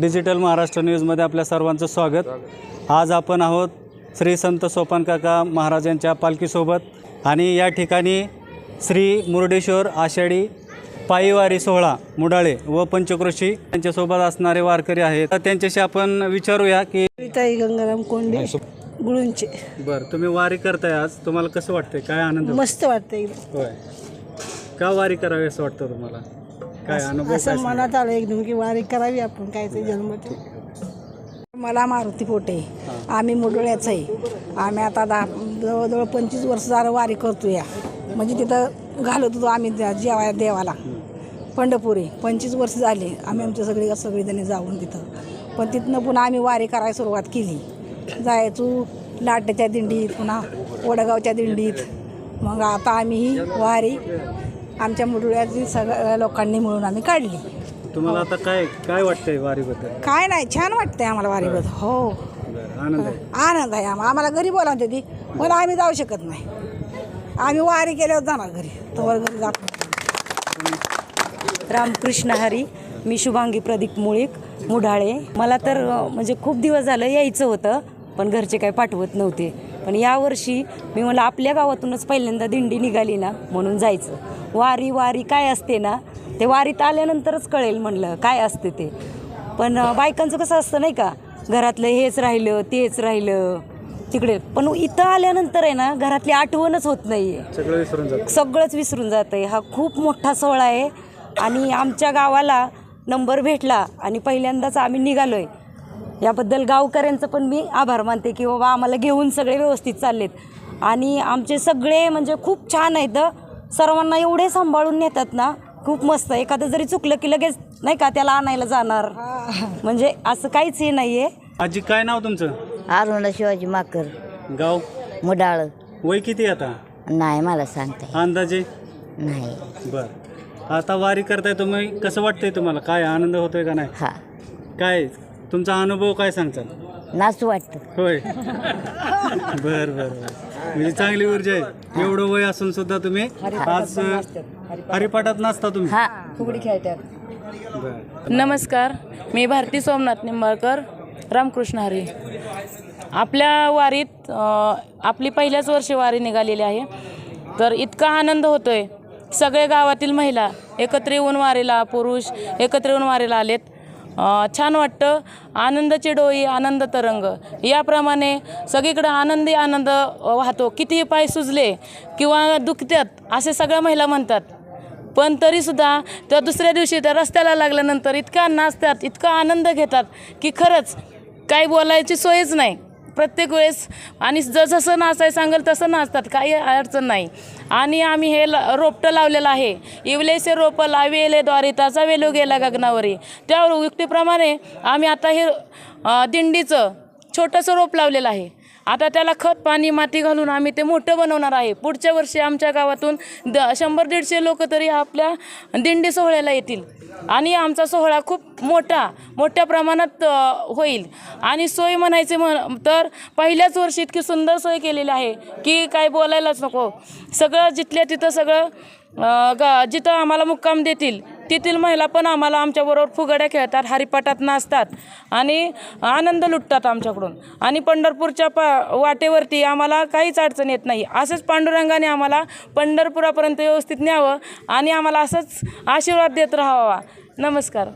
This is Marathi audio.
डिजिटल महाराष्ट्र न्यूजमध्ये आपल्या सर्वांचं स्वागत. आज आपण आहोत श्री संत सोपान काका महाराजांच्या पालखीसोबत आणि या ठिकाणी श्री मुर्डेश्वर आषाढी पायीवारी सोहळा मुडाळे व पंचक्रोशी यांच्यासोबत असणारे वारकरी आहेत. तर त्यांच्याशी आपण विचारूया की ताई गंगाराम कोंडे गुळूंचे. बरं तुम्ही वारी करताय आज. तुम्हाला कसं वाटतंय? काय आनंद मस्त वाटतं एकदम. होय. का वारी करावी असं वाटतं तुम्हाला? काय अनुभव काय असं मनात आलं एकदम की वारी करावी आपण काय ते. जन्मते मला मारुती पोटे. आम्ही मुडोळ्याचं आहे. आम्ही आता दहा जवळजवळ पंचवीस वर्ष झालं वारी करतो या. म्हणजे तिथं घालत होतो आम्ही त्या देवाला. पंढरपुरी पंचवीस वर्ष झाले आम्ही आमच्या सगळे सगळेजणी जाऊन तिथं. पण तिथनं पुन्हा आम्ही वारी करायला सुरुवात केली. जायचो लाटेच्या दिंडीत पुन्हा वडगावच्या दिंडीत. मग आता आम्ही ही वारी आमच्या मुडुळ्याची सगळ्या लोकांनी मिळून आम्ही काढली. तुम्हाला आता काय काय वाटतंय वारीबद्दल? काय नाही छान वाटतंय आम्हाला वारीबद्दल. हो. बरं आनंद आहे. आनंद आहे आम्हाला. आम्हाला घरी बोलावते ती पण आम्ही जाऊ शकत नाही. आम्ही वारी केल्यावर जाणार घरी. तवर घरी जात नाही. रामकृष्ण हरी मी शुभांगी प्रदीप मुळीक मुढाळे. मला तर अ, म्हणजे खूप दिवस झालं यायचं होतं पण घरचे काही पाठवत नव्हते. पण यावर्षी मी मला आपल्या गावातूनच पहिल्यांदा दिंडी निघाली ना म्हणून जायचं. वारी वारी काय असते ना ते वारीत आल्यानंतरच कळेल म्हणलं काय असते ते. पण बायकांचं कसं असतं नाही का घरातलं हेच राहिलं तेच राहिलं तिकडे. पण इथं आल्यानंतर आहे ना घरातली आठवणच होत नाही आहे सगळंच विसरून जात आहे हा खूप मोठा सोहळा आहे. आणि आमच्या गावाला नंबर भेटला आणि पहिल्यांदाच आम्ही निघालो आहे याबद्दल गावकऱ्यांचं पण मी आभार मानते की बाबा आम्हाला घेऊन सगळे व्यवस्थित चाललेत. आणि आमचे सगळे म्हणजे खूप छान आहेत. सर्वांना एवढे सांभाळून नेतात ना खूप मस्त एखादं जरी चुकलं की लगेच नाही का त्याला आणायला जाणार. म्हणजे असं काहीच हे नाही आहे आजी काय नाव तुमचं? अरुणा शिवाजी माकर. गाव? मुडाळ. वय किती आता? नाही मला सांगता अंदाजे? येत नाही. बर. आता वारी करताय तुम्ही. कसं वाटतंय तुम्हाला? काय आनंद होतोय का नाही? हा. काय तुमचा अनुभव काय सांगतात नाचू वाटतं. होय. बर बर बर. म्हणजे चांगली ऊर्जा आहे. एवढं वय असून सुद्धा तुम्ही आज हरिपाठात नाचता तुम्ही? हा. फुगडी खेळतात. बर. नमस्कार. मी भारती सोमनाथ निंबाळकर रामकृष्ण हरी. आपल्या वारीत अ, आपली पहिल्याच वर्षी वारी निघालेली आहे. तर इतका आनंद होतोय. सगळे गावातील महिला एकत्र येऊन वारीला पुरुष एकत्र येऊन वारीला आलेत. छान वाटतं. आनंदाची डोई आनंद तरंग. याप्रमाणे सगळीकडं आनंदी आनंद वाहतो. कितीही पाय सुजले किंवा दुखतात असे सगळ्या महिला म्हणतात. पण तरीसुद्धा त्या दुसऱ्या दिवशी त्या रस्त्याला लागल्यानंतर इतका नाचतात इतका आनंद घेतात की खरंच काही बोलायची सोयच नाही. प्रत्येक वेळेस आणि जसं नाचाय सांगेल तसं नाचतात काही अडचण नाही. आणि आम्ही हे ल रोपटं लावलेलं आहे. इवलेसे रोपं लावेले द्वारे त्याचा वेलो गेला गगनावरी. त्या युक्तीप्रमाणे आम्ही आता हे दिंडीचं छोटंसं रोप लावलेलं आहे. आता त्याला खत पाणी माती घालून आम्ही ते मोठं बनवणार आहे. पुढच्या वर्षी आमच्या गावातून द शंभर दीडशे लोक तरी आपल्या दिंडी सोहळ्याला येतील. आणि आमचा सोहळा खूप मोठा मोठ्या प्रमाणात होईल. आणि सोय म्हणायचे म्हण तर पहिल्याच वर्षी इतकी सुंदर सोय केलेली आहे की काय बोलायलाच नको. सगळं जिथल्या तिथं सगळं ग जिथं आम्हाला मुक्काम देतील तेथील महिला पण आम्हाला आमच्याबरोबर फुगड्या खेळतात हरिपाटात नाचतात आणि आनंद लुटतात आमच्याकडून. आणि पंढरपूरच्या पा वाटेवरती आम्हाला काहीच अडचण येत नाही. असंच पांडुरंगाने आम्हाला पंढरपुरापर्यंत व्यवस्थित न्यावं आणि आम्हाला असंच आशीर्वाद देत राहावा. नमस्कार.